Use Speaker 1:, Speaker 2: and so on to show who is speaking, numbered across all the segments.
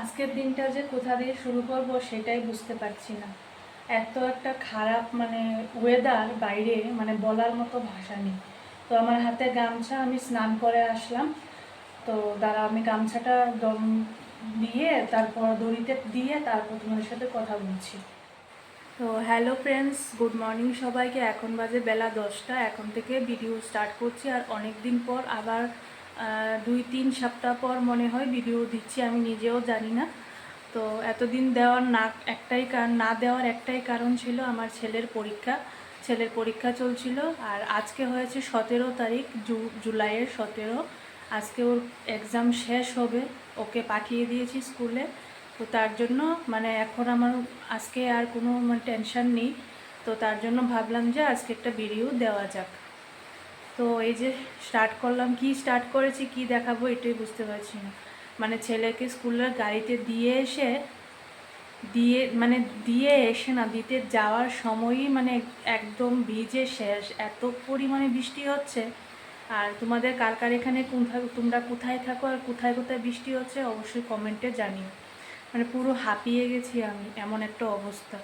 Speaker 1: আজকের দিনটা যে কোথা দিয়ে শুরু করব সেটাই বুঝতে পারছি না। এত একটা খারাপ মানে ওয়েদার বাইরে মানে বলার মতো ভাষা নেই। তো আমার হাতে গামছা, আমি স্নান করে আসলাম। তো দ্বারা আমি গামছাটা দম দিয়ে তারপর দড়িতে দিয়ে তারপর তোমাদের সাথে কথা বলছি। তো হ্যালো ফ্রেন্ডস গুড মর্নিং সবাইকে। এখন বাজে বেলা দশটা। এখন থেকে ভিডিও স্টার্ট করছি আর অনেক দিন পর আবার দুই, তিন সপ্তাহ পর মনে হয় ভিডিও দিচ্ছি, আমি নিজেও জানি না। তো এতদিন দেওয়ার না, একটাই না দেওয়ার একটাই কারণ ছিল আমার ছেলের পরীক্ষা। ছেলের পরীক্ষা চলছিল আর আজকে হয়েছে সতেরো তারিখ, জু, জুলাইয়ের সতেরো। আজকে ওর এক্সাম শেষ হবে, ওকে পাঠিয়ে দিয়েছি স্কুলে। তো তার জন্য মানে এখন আমার আজকে আর কোনো মানে টেনশন নেই। তো তার জন্য ভাবলাম যে আজকে একটা ভিডিও দেওয়া যাক। তো এই যে স্টার্ট করলাম, কি স্টার্ট করেছি, কি দেখাবো এটাই বুঝতে পারছি না। মানে ছেলেকে স্কুলের গাড়িতে দিয়ে এসে, দিয়ে মানে দিয়ে এসে না, দিতে যাওয়ার সময়ই মানে একদম ভিজে শেষ। এত পরিমাণে বৃষ্টি হচ্ছে। আর তোমাদের কার কার এখানে কোথায় তোমরা কোথায় থাকো আর কোথায় কোথায় বৃষ্টি হচ্ছে অবশ্যই কমেন্টে জানিও। মানে পুরো হাঁপিয়ে গেছি আমি, এমন একটা অবস্থা।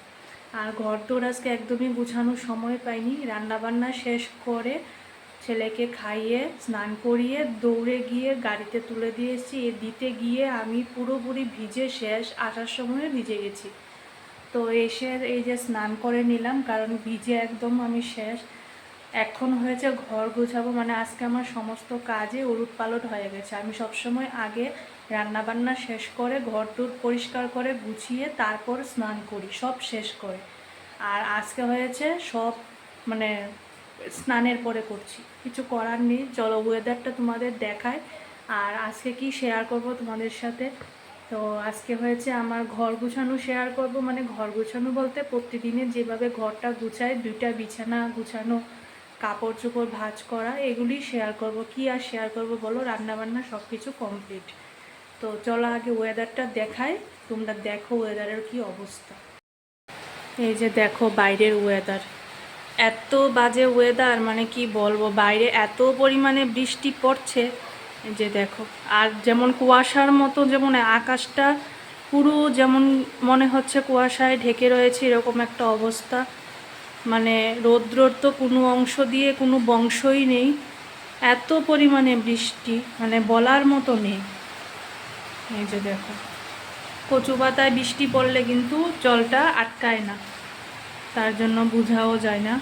Speaker 1: আর ঘর দৌড় আজকে একদমই গুছানোর সময় পাইনি। রান্নাবান্না শেষ করে ছেলেকে খাইয়ে, স্নান করিয়ে, দৌড়ে গিয়ে গাড়িতে তুলে দিয়ে এসেছি। এ দিতে গিয়ে আমি পুরোপুরি ভিজে শেষ, আসার সময় ভিজে গেছি। তো এসে এই যে স্নান করে নিলাম, কারণ ভিজে একদম আমি শেষ। এখন হয়েছে ঘর গোছাবো মানে আজকে আমার সমস্ত কাজে উলট পালট হয়ে গেছে। আমি সবসময় আগে রান্না বান্না শেষ করে, ঘর টুর পরিষ্কার করে গুছিয়ে তারপর স্নান করি, সব শেষ করে। আর আজকে হয়েছে সব মানে স্নানের পরে করছি। কিছু করার নেই। চলো ওয়েদারটা তোমাদের দেখায় আর আজকে কি শেয়ার করব তোমাদের সাথে? তো আজকে হয়েছে আমার ঘর গুছানো শেয়ার করব। মানে ঘর গুছানো বলতে প্রতিদিনের যেভাবে ঘরটা গুছায় দুইটা বিছানা গুছানো কাপড় চোপড় ভাঁজ করা, এগুলি শেয়ার করব। কি আর শেয়ার করব বলো? রান্নাবান্না সব কিছু কমপ্লিট তো চলো আগে ওয়েদারটা দেখায় তোমরা দেখো ওয়েদারের কি অবস্থা। এই যে দেখো বাইরের ওয়েদার এত বাজে ওয়েদার মানে কি বলব, বাইরে এত পরিমাণে বৃষ্টি পড়ছে যে দেখো, আর যেমন কুয়াশার মতো যেমন আকাশটা পুরো যেমন মনে হচ্ছে কুয়াশায় ঢেকে রয়েছে, এরকম একটা অবস্থা। মানে রৌদ্রর তো কোনো অংশ দিয়ে কোনো বংশই নেই, এত পরিমাণে বৃষ্টি মানে বলার মতো নেই। এই যে দেখো কচু পাতায় বৃষ্টি পড়লে কিন্তু জলটা আটকায় না। তার জন্য বোঝাও যায় না।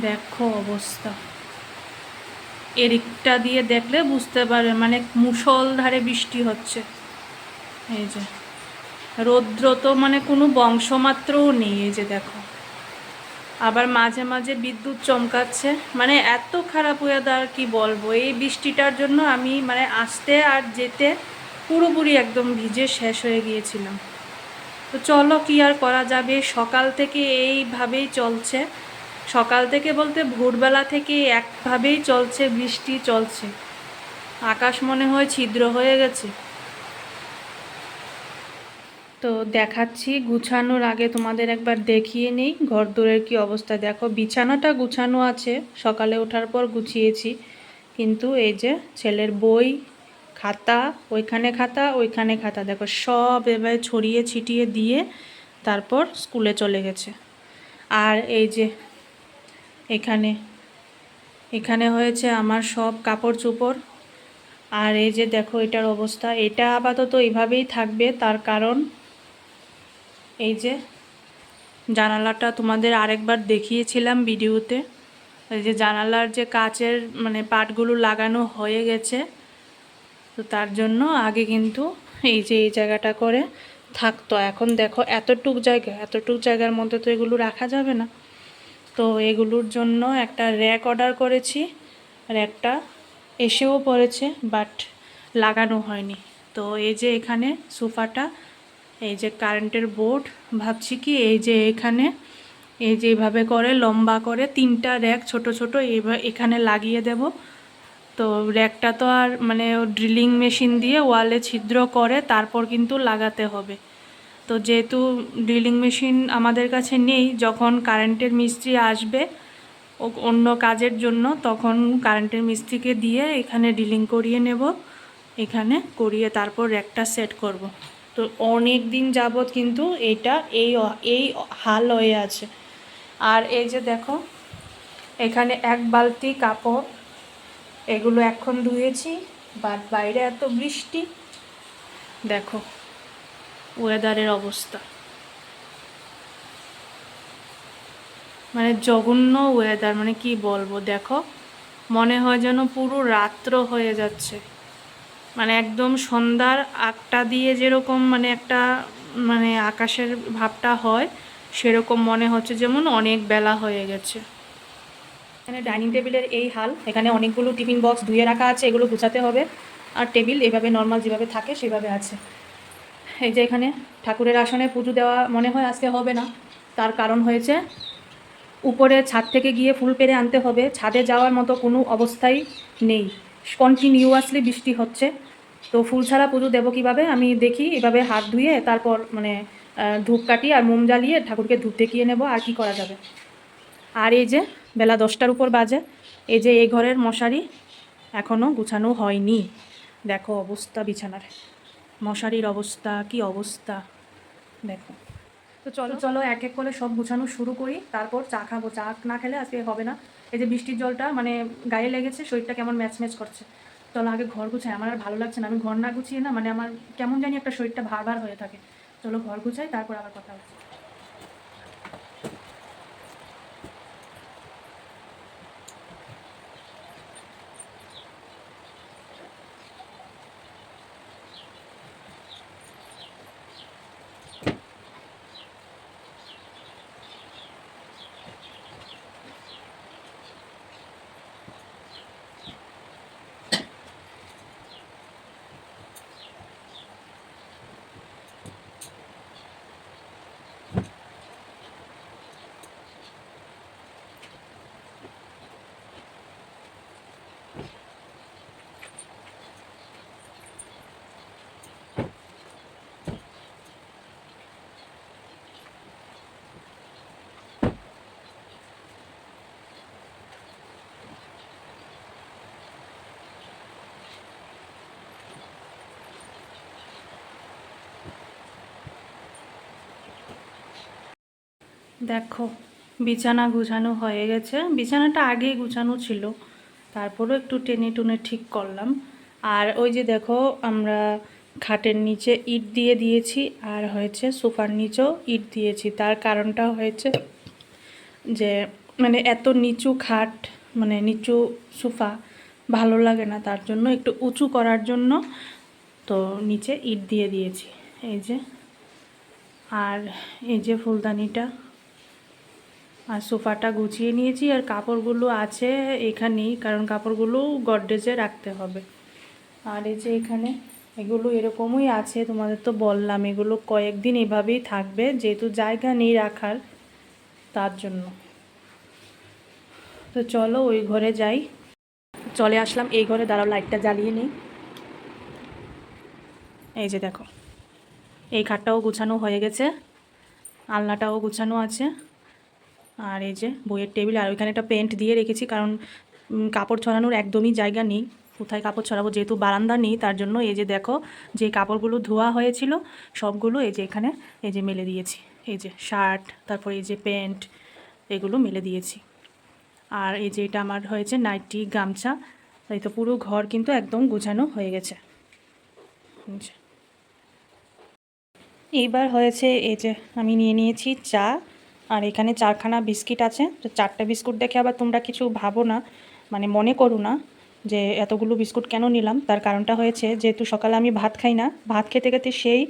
Speaker 1: দেখো অবস্থা। এরিকটা দিয়ে দেখলে বুঝতে পারবে মানে মুষলধারে বৃষ্টি হচ্ছে। এই যে, রৌদ্র তো মানে কোনো বংশমাত্রও নেই, এই যে দেখো। আবার মাঝে মাঝে বিদ্যুৎ চমকাচ্ছে মানে এত খারাপ হয়ে ওয়েদার কি বলব? এই বৃষ্টিটার জন্য আমি মানে আসতে আর যেতে পুরোপুরি একদম ভিজে শেষ হয়ে গিয়েছিলাম। তো চলো কি আর করা যাবে? সকাল থেকে এইভাবেই চলছে। সকাল থেকে বলতে ভোরবেলা থেকে একভাবেই চলছে, বৃষ্টি চলছে। আকাশ মনে হয় ছিদ্র হয়ে গেছে। তো দেখাচ্ছি, গুছানোর আগে তোমাদের একবার দেখিয়ে নেই। ঘর দোরের কি অবস্থা দেখো। বিছানাটা গুছানো আছে। সকালে ওঠার পর গুছিয়েছি। কিন্তু এই যে ছেলের বই খাতা, ওইখানে খাতা ওইখানে খাতা। দেখো সব এভাবে ছড়িয়ে ছিটিয়ে দিয়ে তারপর স্কুলে চলে গেছে। আর এই যে এখানে এখানে হয়েছে আমার সব কাপড় চোপড়। আর এই যে দেখো এটার অবস্থা। এটা আপাতত এইভাবেই থাকবে। তার কারণ এই যে জানালাটা তোমাদের আরেকবার দেখিয়েছিলাম ভিডিওতে। এই যে জানালার যে কাচের মানে পাটগুলো লাগানো হয়ে গেছে তো তার জন্য আগে কিন্তু এই যে এই জায়গাটা করে থাকতো। এখন দেখো এতটুক জায়গা, এতটুক জায়গার মধ্যে তো এগুলো রাখা যাবে না। তো এগুলোর জন্য একটা র্যাক অর্ডার করেছি, র্যাকটা এসেও পড়েছে বাট লাগানো হয়নি। তো এই যে এখানে সোফাটা, এই যে কারেন্টের বোর্ড, ভাবছি কি এই যে এখানে, এই যে এইভাবে করে লম্বা করে তিনটা র্যাক ছোট ছোট এখানে লাগিয়ে দেব। তো র্যাকটা তো আর মানে ড্রিলিং মেশিন দিয়ে ওয়ালে ছিদ্র করে, তারপর কিন্তু লাগাতে হবে। তো যেহেতু ড্রিলিং মেশিন আমাদের কাছে নেই, যখন কারেন্টের মিস্ত্রি আসবে, ও- অন্য কাজের জন্য, তখন কারেন্টের মিস্ত্রিকে দিয়ে এখানে ড্রিলিং করিয়ে নেব। এখানে করিয়ে তারপর র্যাকটা সেট করব। তো অনেক দিন যাবৎ কিন্তু এইটা এই এই হাল হয়ে আছে। আর এই যে দেখো, এখানে এক বালতি কাপড় এগুলো এখন ধুয়েছি, বাট বাইরে এত বৃষ্টি। দেখো ওয়েদারের অবস্থা। মানে জঘন্য ওয়েদার মানে কি বলব, দেখো, মনে হয় যেন পুরো রাত্র হয়ে যাচ্ছে। মানে একদম সন্ধ্যার আটটা দিয়ে যেরকম মানে একটা মানে আকাশের ভাবটা হয়, সেরকম মনে হচ্ছে যেমন অনেক বেলা হয়ে গেছে। এখানে ডাইনিং টেবিলের এই হাল, এখানে অনেকগুলো টিফিন বক্স ধুয়ে রাখা আছে, এগুলো গুছাতে হবে। আর টেবিল এভাবে নর্মাল যেভাবে থাকে সেভাবে আছে। এই যে এখানে ঠাকুরের আসনে পুজো দেওয়া মনে হয় আজকে হবে না। তার কারণ হয়েছে, উপরে ছাদ থেকে গিয়ে ফুল পেরে আনতে হবে। ছাদে যাওয়ার মতো কোনো অবস্থাই নেই। কন্টিনিউয়াসলি বৃষ্টি হচ্ছে। তো ফুল ছাড়া পুজো দেবো কীভাবে? আমি দেখি, এভাবে হাত ধুয়ে তারপর মানে ধূপ কাটি আর মোম জ্বালিয়ে ঠাকুরকে ধূপ দেখিয়ে নেব, আর কি করা যাবে? আর এই যে বেলা দশটার উপর বাজে। এই যে এই ঘরের মশারি এখনও গুছানো হয়নি। দেখো অবস্থা বিছানার। মশারির অবস্থা, কি অবস্থা? দেখো। তো চলো চলো এক এক করে সব গুছানো শুরু করি। তারপর চা খাব। চা না খেলে আজকে হবে না। এই যে বৃষ্টির জলটা মানে গায়ে লেগেছে, শরীরটা কেমন ম্যাচ ম্যাচ করছে। চলো আগে ঘর গুছাই। আমার আর ভালো লাগছে না। আমি ঘর না গুছিয়ে না মানে আমার কেমন জানি একটা শরীরটা ভার ভার হয়ে থাকে। চলো ঘর গুছাই, তারপর আবার কথা হচ্ছে দেখো, বিছানা গুছানো হয়ে গেছে। বিছানাটা আগেই গুছানো ছিল। তারপরও একটু টেনে টুনে ঠিক করলাম। আর ওই যে দেখো, আমরা খাটের নিচে ইট দিয়ে দিয়েছি, আর হয়েছে সোফার নিচেও ইট দিয়েছি। তার কারণটা হয়েছে যে মানে এত নিচু খাট মানে নিচু সোফা ভালো লাগে না। তার জন্য একটু উঁচু করার জন্য তো নিচে ইট দিয়ে দিয়েছি। এই যে, আর এই যে ফুলদানিটা আর সোফাটা গুছিয়ে নিয়েছি আর কাপড়গুলো আছে এখানেই, কারণ কাপড়গুলো গডরেজে রাখতে হবে। আর এই যে এখানে এগুলো এরকমই আছে, তোমাদের তো বললাম, এগুলো কয়েকদিন এভাবেই থাকবে, যেহেতু জায়গা নেই রাখার তার জন্য। তো চলো ওই ঘরে যাই। চলে আসলাম, এই ঘরে দাঁড়াও, লাইটটা জ্বালিয়ে নিই। এই যে দেখো, এই খাটটাও গুছানো হয়ে গেছে, আলনাটাও গুছানো আছে। আর এই যে বইয়ের টেবিল, আর ওইখানে একটা পেন্ট দিয়ে রেখেছি, কারণ কাপড় ছড়ানোর একদমই জায়গা নেই। কোথায় কাপড় ছড়াবো? যেহেতু বারান্দা নেই, তার জন্য এই যে দেখো, যে কাপড়গুলো ধোয়া হয়েছিল, সবগুলো এই যে এখানে, এই যে মেলে দিয়েছি। এই যে শার্ট, তারপর এই যে প্যান্ট এগুলো মেলে দিয়েছি। আর এই যে এটা আমার হয়েছে নাইটি, গামছা এই তো পুরো ঘর কিন্তু একদম গোছানো হয়ে গেছে। এইবার হয়েছে এই যে আমি নিয়ে নিয়েছি চা। আর এখানে চারখানা বিস্কিট আছে। তো চারটে বিস্কুট দেখে আবার তোমরা কিছু ভাবো না মানে মনে করো না যে এতগুলো বিস্কুট কেন নিলাম। তার কারণটা হয়েছে, যেহেতু সকালে আমি ভাত খাই না, ভাত খেতে খেতে সেই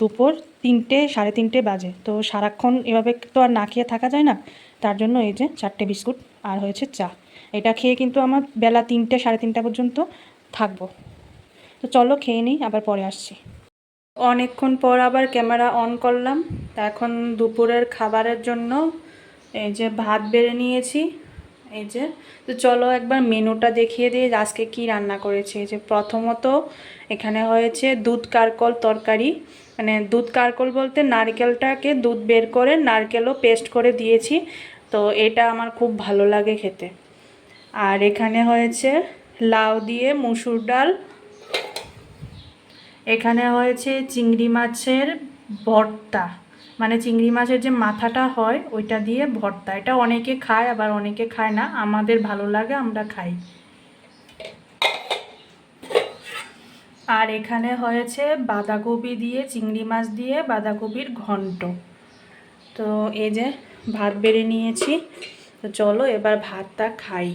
Speaker 1: দুপুর তিনটে, সাড়ে তিনটে বাজে। তো সারাক্ষণ এভাবে তো আর না খেয়ে থাকা যায় না। তার জন্য এই যে চারটে বিস্কুট আর হয়েছে চা। এটা খেয়ে কিন্তু আমার বেলা তিনটে, সাড়ে তিনটা পর্যন্ত থাকব। তো চলো খেয়ে নিই, আবার পরে আসছি। অনেকক্ষণ পর আবার ক্যামেরা অন করলাম। তা এখন দুপুরের খাবারের জন্য এই যে ভাত বেড়ে নিয়েছি। এই যে, তো চলো একবার মেনুটা দেখিয়ে দিই আজকে কি রান্না করেছি। এই যে প্রথমত এখানে হয়েছে দুধ কারকল তরকারি। মানে দুধ কারকল বলতে নারকেলটাকে দুধ বের করে নারকেলও পেস্ট করে দিয়েছি। তো এটা আমার খুব ভালো লাগে খেতে। আর এখানে হয়েছে লাউ দিয়ে মুসুর ডাল এখানে হয়েছে চিংড়ি মাছের ভর্তা। মানে চিংড়ি মাছের যে মাথাটা হয়, ওইটা দিয়ে ভর্তা। এটা অনেকে খায়, আবার অনেকে খায় না। আমাদের ভালো লাগে, আমরা খাই। আর এখানে হয়েছে বাঁধাকপি দিয়ে, চিংড়ি মাছ দিয়ে বাঁধাকপির ঘন্ট। তো এই যে ভাত বেড়ে নিয়েছি। তো চলো এবার ভাতটা খাই।